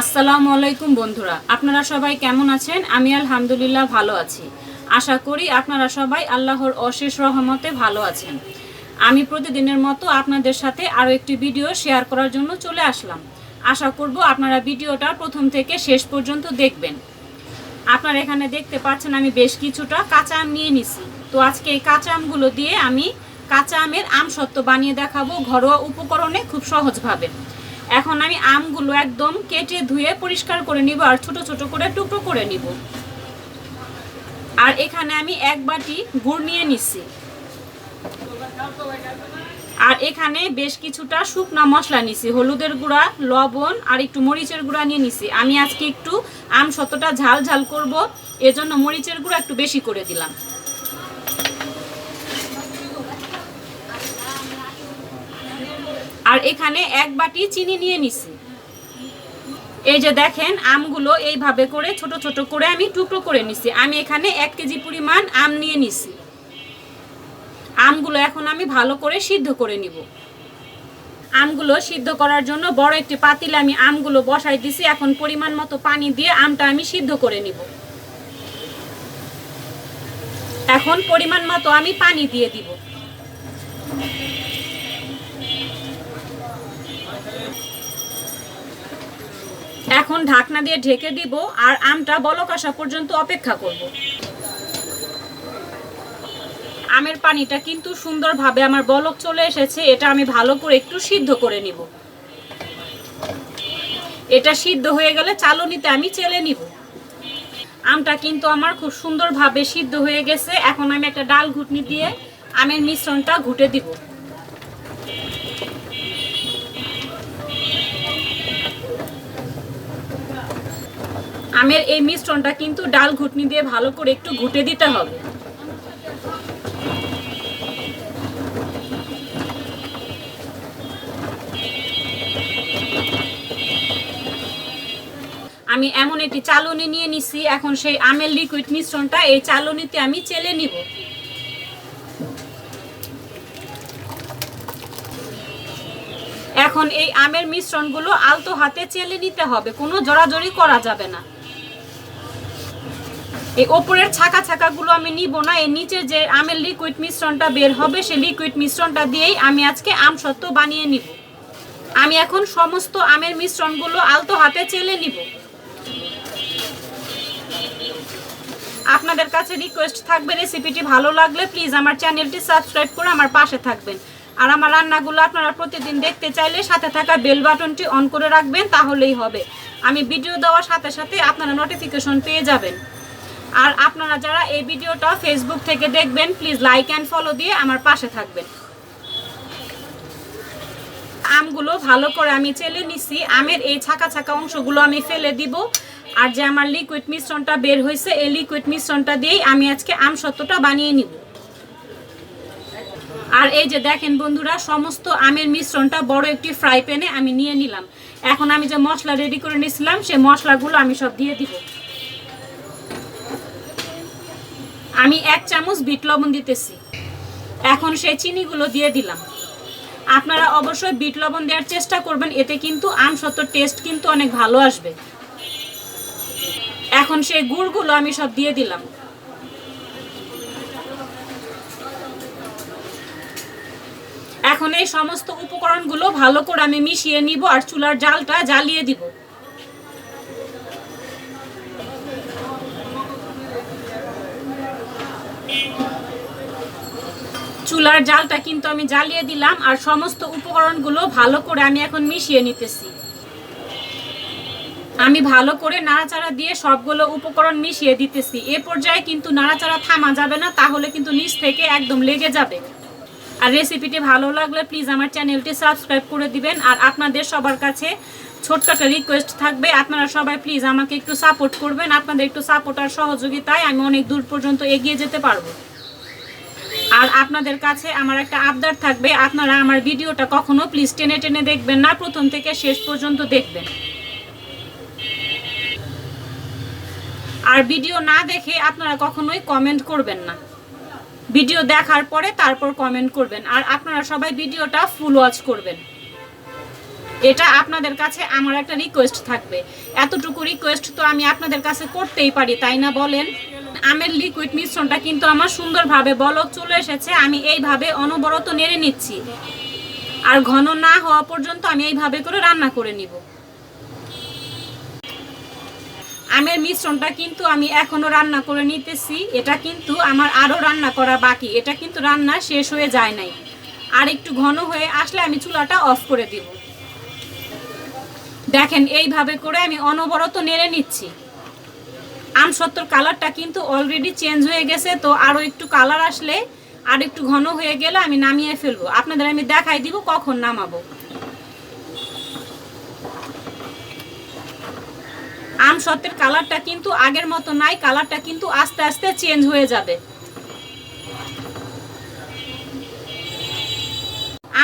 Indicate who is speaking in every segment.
Speaker 1: আসসালামু আলাইকুম বন্ধুরা, আপনারা সবাই কেমন আছেন? আমি আলহামদুলিল্লাহ ভালো আছি। আশা করি আপনারা সবাই আল্লাহর অশেষ রহমতে ভালো আছেন। আমি প্রতিদিনের মতো আপনাদের সাথে আরও একটি ভিডিও শেয়ার করার জন্য চলে আসলাম। আশা করব আপনারা ভিডিওটা প্রথম থেকে শেষ পর্যন্ত দেখবেন। আপনারা এখানে দেখতে পাচ্ছেন আমি বেশ কিছুটা কাঁচা আম নিয়ে নিছি। তো আজকে এই কাঁচা আমগুলো দিয়ে আমি কাঁচা আমের আম সত্ত্ব বানিয়ে দেখাবো ঘরোয়া উপকরণে খুব সহজভাবে। এখন আমি আমগুলো একদম কেটে ধুয়ে পরিষ্কার করে নিব আর ছোট ছোট করে টুকরো করে নিব। আর এখানে আমি এক বাটি গুড় নিয়ে নিচ্ছি আর এখানে বেশ কিছুটা শুকনা মশলা নিছি, হলুদের গুঁড়া, লবণ আর একটু মরিচের গুঁড়া নিয়ে নিছি। আমি আজকে একটু আম শতটা ঝাল ঝাল করব, এজন্য মরিচের গুঁড়া একটু বেশি করে দিলাম। আর এখানে এক বাটি চিনি নিয়ে নিছি। এই যে দেখেন, আমগুলো এইভাবে করে ছোট ছোট করে আমি টুকরো করে নিছি। আমি এখানে এক কেজি পরিমাণ আম নিয়ে নিছি। আমগুলো এখন আমি ভালো করে সিদ্ধ করে নিব। আমগুলো সিদ্ধ করার জন্য বড় একটি পাতিলে আমি আমগুলো বসাই দিছি। এখন পরিমাণ মতো পানি দিয়ে আমটা আমি সিদ্ধ করে নিব। এখন পরিমাণ মতো আমি পানি দিয়ে দিব। এখন ঢাকনা দিয়ে ঢেকে দিব আর আমটা বলক আসা পর্যন্ত অপেক্ষা করব। আমের পানিটা কিন্তু সুন্দরভাবে আমার বলক চলে এসেছে, এটা আমি ভালো করে একটু সিদ্ধ করে নিব। এটা সিদ্ধ হয়ে গেলে চালনিতে আমি চেলে নিব। আমটা কিন্তু আমার খুব সুন্দরভাবে সিদ্ধ হয়ে গেছে। এখন আমি একটা ডাল ঘুটনি দিয়ে আমের মিশ্রণটা ঘুটে দিব। আমের এই মিশ্রণটা কিন্তু ডাল ঘুটনি দিয়ে ভালো করে একটু ঘুটে দিতে হবে। আমি এমন একটি চালনি নিয়ে নিছি, এখন সেই আমের লিকুইড মিশ্রণটা, এই চালনিতে আমি চেলে নিব। এখন এই আমের মিশ্রণগুলো আলতো হাতে চেলে নিতে হবে, কোনো জড়াজড়ি করা যাবে না। এই ওপরের ছাকা ছাকাগুলো আমি নিব না এই নিচে যে আমের লিকুইড মিশ্রণটা বের হবে, সেই লিকুইড মিশ্রণটা দিয়েই আমি আজকে আম সত্ত্ব বানিয়ে নিব। আমি এখন সমস্ত আমের মিশ্রণগুলো আলতো হাতে চেলে নিব। আপনাদের কাছে রিকোয়েস্ট থাকবে রেসিপিটি ভালো লাগলে প্লিজ আমার চ্যানেলটি সাবস্ক্রাইব করে আমার পাশে থাকবেন। আর আমার রান্নাগুলো আপনারা প্রতিদিন দেখতে চাইলে সাথে থাকা বেল বাটনটি অন করে রাখবেন, তাহলেই হবে। আমি ভিডিও দেওয়ার সাথে সাথে আপনারা নোটিফিকেশন পেয়ে যাবেন। আর আপনারা যারা এই ভিডিওটা ফেসবুক থেকে দেখবেন প্লিজ লাইক অ্যান্ড ফলো দিয়ে আমার পাশে থাকবেন। আমগুলো ভালো করে আমি চেলে নিছি। আমের এই ছাকা ছাকা অংশগুলো আমি ফেলে দিব। আর যে আমার লিকুইড মিশ্রণটা বের হয়েছে, এই লিকুইড মিশ্রণটা দিয়েই আমি আজকে আম সত্ত্বটা বানিয়ে নিব। আর এই যে দেখেন বন্ধুরা, সমস্ত আমের মিশ্রণটা বড় একটি ফ্রাই প্যানে আমি নিয়ে নিলাম। এখন আমি যে মশলা রেডি করে নিয়েছিলাম সেই মশলাগুলো আমি সব দিয়ে দিব। আমি এক চামচ বিট লবণ দিতেছি। এখন সেই চিনিগুলো দিয়ে দিলাম। আপনারা অবশ্যই বিট লবণ দেওয়ার চেষ্টা করবেন, এতে কিন্তু আম সত্তর টেস্ট কিন্তু অনেক ভালো আসবে। এখন সেই গুড়গুলো আমি সব দিয়ে দিলাম। এখন এই সমস্ত উপকরণগুলো ভালো করে আমি মিশিয়ে নিব আর চুলার জালটা জ্বালিয়ে দিব। চুলার জালটা কিন্তু আমি জ্বালিয়ে দিলাম আর সমস্ত উপকরণগুলো ভালো করে আমি এখন মিশিয়ে নিতেছি। আমি ভালো করে নাড়াচাড়া দিয়ে সবগুলো উপকরণ মিশিয়ে দিতেছি। এ পর্যায়ে কিন্তু নাড়াচাড়া থামা যাবে না, তাহলে কিন্তু নিচ থেকে একদম লেগে যাবে। আর রেসিপিটি ভালো লাগলে প্লিজ আমার চ্যানেলটি সাবস্ক্রাইব করে দিবেন। আর আপনাদের সবার কাছে ছোট্ট একটা রিকোয়েস্ট থাকবে, আপনারা সবাই প্লিজ আমাকে একটু সাপোর্ট করবেন। আপনাদের একটু সাপোর্ট আর সহযোগিতায় আমি অনেক দূর পর্যন্ত এগিয়ে যেতে পারব। আর আপনাদের কাছে আমার একটা আবদার থাকবে, আপনারা আমার ভিডিওটা কখনো প্লিজ টেনে টেনে দেখবেন না, প্রথম থেকে শেষ পর্যন্ত দেখবেন। আর ভিডিও না দেখে আপনারা কখনোই কমেন্ট করবেন না। ভিডিও দেখার পরে তারপর কমেন্ট করবেন, আর আপনারা সবাই ভিডিওটা ফুল ওয়াচ করবেন। এটা আপনাদের কাছে আমার একটা রিকোয়েস্ট থাকবে। এতটুকু রিকোয়েস্ট তো আমি আপনাদের কাছে করতেই পারি, তাই না বলেন? আমের লিকুইড মিশ্রণটা কিন্তু আমার সুন্দরভাবে বলক চলে এসেছে, আমি এইভাবে অনবরত নেড়ে নিচ্ছি। আর ঘন না হওয়া পর্যন্ত আমি এইভাবে করে রান্না করে নিব। আমের মিশ্রণটা কিন্তু আমি এখনও রান্না করে নিতেছি, এটা কিন্তু আমার আরও রান্না করা বাকি, এটা কিন্তু রান্না শেষ হয়ে যায় নাই। আর একটু ঘন হয়ে আসলে আমি চুলাটা অফ করে দিব। দেখেন, এইভাবে করে আমি অনবরত নেড়ে নিচ্ছি। আম সত্তর কালারটা কিন্তু অলরেডি চেঞ্জ হয়ে গেছে, তো আরও একটু কালার আসলে আর একটু ঘন হয়ে গেলে আমি নামিয়ে ফেলব। আপনাদের আমি দেখাই দিব কখন নামাবো। আম সত্যের কালারটা কিন্তু আগের মতো নাই, কালারটা কিন্তু আস্তে আস্তে চেঞ্জ হয়ে যাবে।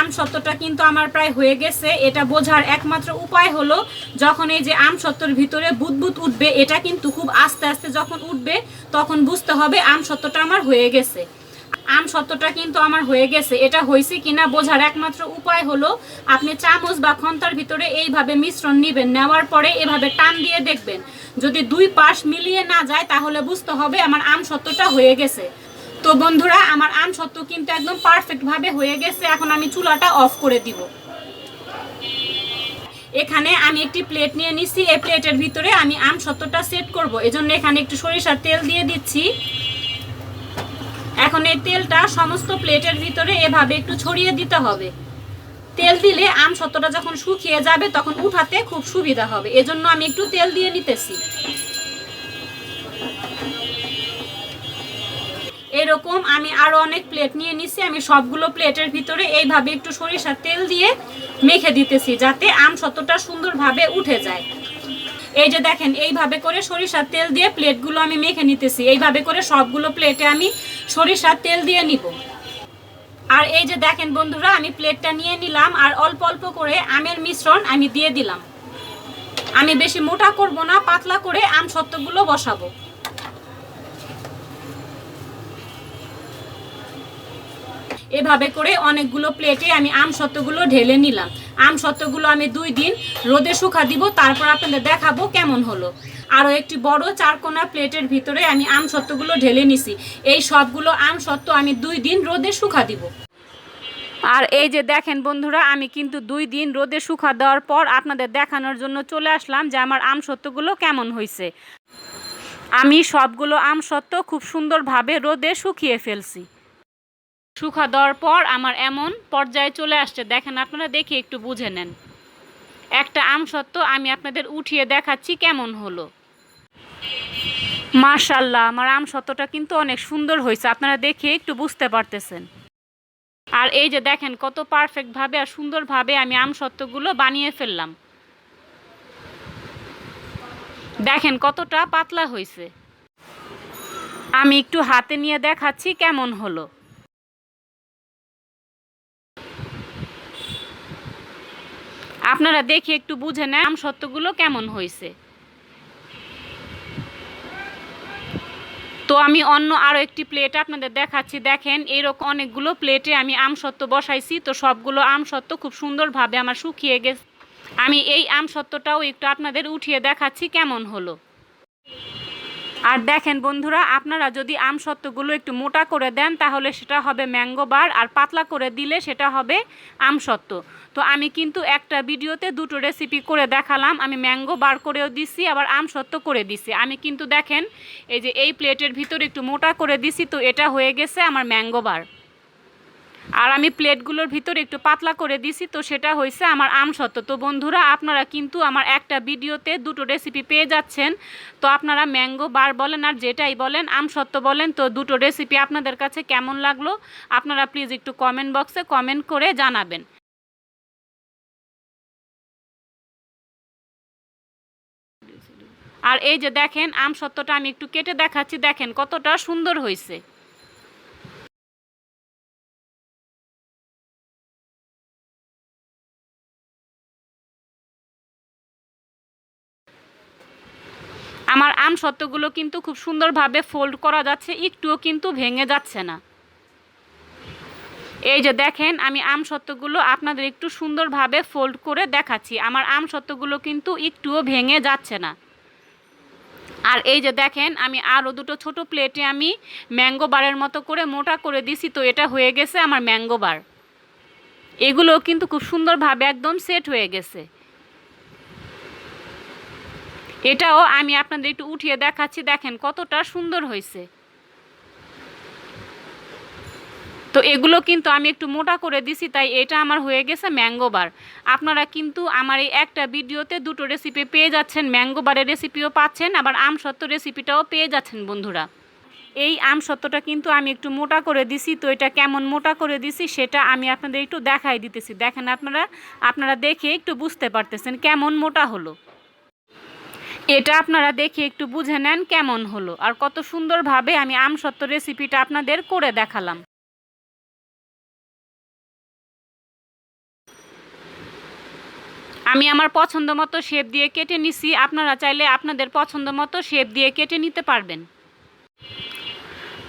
Speaker 1: আম সত্যটা কিন্তু আমার প্রায় হয়ে গেছে। এটা বোঝার একমাত্র উপায় হলো, যখন এই যে আম সত্যর ভিতরে বুদবুদ উঠবে, এটা কিন্তু খুব আস্তে আস্তে যখন উঠবে, তখন বুঝতে হবে আম সত্যটা আমার হয়ে গেছে। আম সত্যটা কিন্তু আমার হয়ে গেছে। এটা হয়েছে কিনা বোঝার একমাত্র উপায় হলো, আপনি চামচ বা খন্তার ভিতরে এইভাবে মিশ্রণ নেবেন, নেওয়ার পরে এভাবে টান দিয়ে দেখবেন। যদি দুই পাশ মিলিয়ে না যায়, তাহলে বুঝতে হবে আমার আম সত্যটা হয়ে গেছে। তো বন্ধুরা, আমার আম সত্ত্ব কিন্তু একদম পারফেক্ট ভাবে হয়ে গেছে। এখন আমি চুলাটা অফ করে দিব। এখানে আমি একটি প্লেট নিয়ে নিচ্ছি এই প্লেটের ভিতরে আমি আম সত্ত্বটা সেট করব। এজন্য এখানে একটু সরিষার তেল দিয়ে দিচ্ছি। এখন এই তেলটা সমস্ত প্লেটের ভিতরে এভাবে একটু ছড়িয়ে দিতে হবে। তেল দিলে আম সত্ত্বটা যখন শুকিয়ে যাবে, তখন উঠাতে খুব সুবিধা হবে। এজন্য আমি একটু তেল দিয়ে নিতেছি। এরকম আমি আরও অনেক প্লেট নিয়ে নিছি, আমি সবগুলো প্লেটের ভিতরে এইভাবে একটু সরিষার তেল দিয়ে মেখে দিতেছি যাতে আম সত্যটা সুন্দরভাবে উঠে যায়। এই যে দেখেন, এইভাবে করে সরিষার তেল দিয়ে প্লেটগুলো আমি মেখে নিতেছি। এইভাবে করে সবগুলো প্লেটে আমি সরিষার তেল দিয়ে নিব। আর এই যে দেখেন বন্ধুরা, আমি প্লেটটা নিয়ে নিলাম আর অল্প অল্প করে আমের মিশ্রণ আমি দিয়ে দিলাম। আমি বেশি মোটা করব না, পাতলা করে আম সত্যগুলো বসাবো। এভাবে করে অনেকগুলো প্লেটে আমি আম সত্যগুলো ঢেলে নিলাম। আম সত্যগুলো আমি দুই দিন রোদে শুকা দিব, তারপর আপনাদের দেখাবো কেমন হলো। আরও একটি বড় চারকোনা প্লেটের ভিতরে আমি আম সত্যগুলো ঢেলে নিছি। এই সবগুলো আম সত্ত্ব আমি দুই দিন রোদে শুকা দিব। আর এই যে দেখেন বন্ধুরা, আমি কিন্তু দুই দিন রোদে শুকা দেওয়ার পর আপনাদের দেখানোর জন্য চলে আসলাম যে আমার আম সত্যগুলো কেমন হয়েছে আমি সবগুলো আম সত্ত্ব খুব সুন্দরভাবে রোদে শুকিয়ে ফেলছি। শুকা দেওয়ার পর আমার এমন পর্যায়ে চলে আসছে। দেখেন, আপনারা দেখে একটু বুঝে নেন। একটা আম সত্ত্ব আমি আপনাদের উঠিয়ে দেখাচ্ছি কেমন হলো। মার্শাল্লাহ আমার আম সত্ত্বটা কিন্তু অনেক সুন্দর হয়েছে। আপনারা দেখে একটু বুঝতে পারতেছেন। আর এই যে দেখেন, কত পারফেক্টভাবে আর সুন্দরভাবে আমি আম সত্ত্বগুলো বানিয়ে ফেললাম। দেখেন, কতটা পাতলা হয়েছে। আমি একটু হাতে নিয়ে দেখাচ্ছি কেমন হলো। আপনারা দেখে একটু বুঝে নেন সত্যগুলো কেমন হয়েছে। তো আমি অন্য আরও একটি প্লেট আপনাদের দেখাচ্ছি। দেখেন, এরকম অনেকগুলো প্লেটে আমি আম সত্ত্ব বসাইছি। তো সবগুলো আম সত্ত্ব খুব সুন্দরভাবে আমার শুকিয়ে গেছে। আমি এই আম সত্ত্বটাও একটু আপনাদের উঠিয়ে দেখাচ্ছি কেমন হলো। আর দেখেন বন্ধুরা, আপনারা যদি আম সত্ত্বগুলো একটু মোটা করে দেন, তাহলে সেটা হবে ম্যাঙ্গো বার আর পাতলা করে দিলে সেটা হবে আম সত্ত্ব তো আমি কিন্তু একটা ভিডিওতে দুটো রেসিপি করে দেখালাম। আমি ম্যাঙ্গো বার করেও দিছি, আবার আম সত্ত্ব করে দিছি। আমি কিন্তু দেখেন, এই যে এই প্লেটের ভিতরে একটু মোটা করে দিছি, তো এটা হয়ে গেছে আমার ম্যাঙ্গো বার। আর আমি প্লেটগুলোর ভিতরে একটু পাতলা করে দিছি, তো সেটা হয়েছে আমার আম সত্ত্ব তো বন্ধুরা, আপনারা কিন্তু আমার একটা ভিডিওতে দুটো রেসিপি পেয়ে যাচ্ছেন। তো আপনারা ম্যাঙ্গো বার বলেন আর যেটাই বলেন, আম সত্ত্ব বলেন, তো দুটো রেসিপি আপনাদের কাছে কেমন লাগল? আপনারা প্লিজ একটু কমেন্ট বক্সে কমেন্ট করে জানাবেন। আর এই যে দেখেন, আম সত্ত্বটা আমি একটু কেটে দেখাচ্ছি। দেখেন কতটা সুন্দর হয়েছে। আমার আম সত্ত্বগুলো কিন্তু খুব সুন্দরভাবে ফোল্ড করা যাচ্ছে, একটুও কিন্তু ভেঙে যাচ্ছে না। এই যে দেখেন, আমি আম সত্ত্বগুলো আপনাদের একটু সুন্দরভাবে ফোল্ড করে দেখাচ্ছি। আমার আম সত্ত্বগুলো কিন্তু একটুও ভেঙে যাচ্ছে না। আর এই যে দেখেন, আমি আরও দুটো ছোট প্লেটে আমি ম্যাঙ্গো বারের মতো করে মোটা করে দিছি, তো এটা হয়ে গেছে আমার ম্যাঙ্গো বার এগুলো কিন্তু খুব সুন্দরভাবে একদম সেট হয়ে গেছে। এটাও আমি আপনাদের একটু উঠিয়ে দেখাচ্ছি, দেখেন কতটা সুন্দর হয়েছে। তো এগুলো কিন্তু আমি একটু মোটা করে দিছি, তাই এটা আমার হয়ে গেছে ম্যাঙ্গো বার। আপনারা কিন্তু আমার এই একটা ভিডিওতে দুটো রেসিপি পেয়ে যাচ্ছেন, ম্যাঙ্গো বারের রেসিপিও পাচ্ছেন, আবার আম সত্ত্ব রেসিপিটাও পেয়ে যাচ্ছেন বন্ধুরা। এই আম সত্ত্বটা কিন্তু আমি একটু মোটা করে দিছি, তো এটা কেমন মোটা করে দিছি সেটা আমি আপনাদের একটু দেখাই দিতেছি। দেখেন আপনারা আপনারা দেখে একটু বুঝতে পারতেছেন কেমন মোটা হলো। এটা আপনারা দেখে একটু বুঝে নেন কেমন হলো, আর কত সুন্দরভাবে আমি আম সত্ত্ব রেসিপিটা আপনাদের করে দেখালাম। আমি আমার পছন্দ মতো শেপ দিয়ে কেটে নিছি। আপনারা চাইলে আপনাদের পছন্দ মতো শেপ দিয়ে কেটে নিতে পারবেন।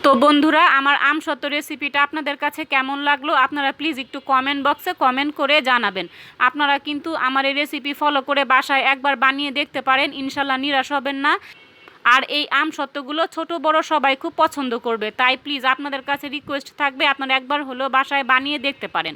Speaker 1: তো বন্ধুরা, আমার আম সত্য রেসিপিটা আপনাদের কাছে কেমন লাগল? আপনারা প্লিজ একটু কমেন্ট বক্সে কমেন্ট করে জানাবেন। আপনারা কিন্তু আমার এই রেসিপি ফলো করে বাসায় একবার বানিয়ে দেখতে পারেন। ইনশাল্লাহ নিরাশ হবেন না। আর এই আম সত্যগুলো ছোট, বড় সবাই খুব পছন্দ করবে। তাই প্লিজ আপনাদের কাছে রিকোয়েস্ট থাকবে, আপনারা একবার হলেও বাসায় বানিয়ে দেখতে পারেন।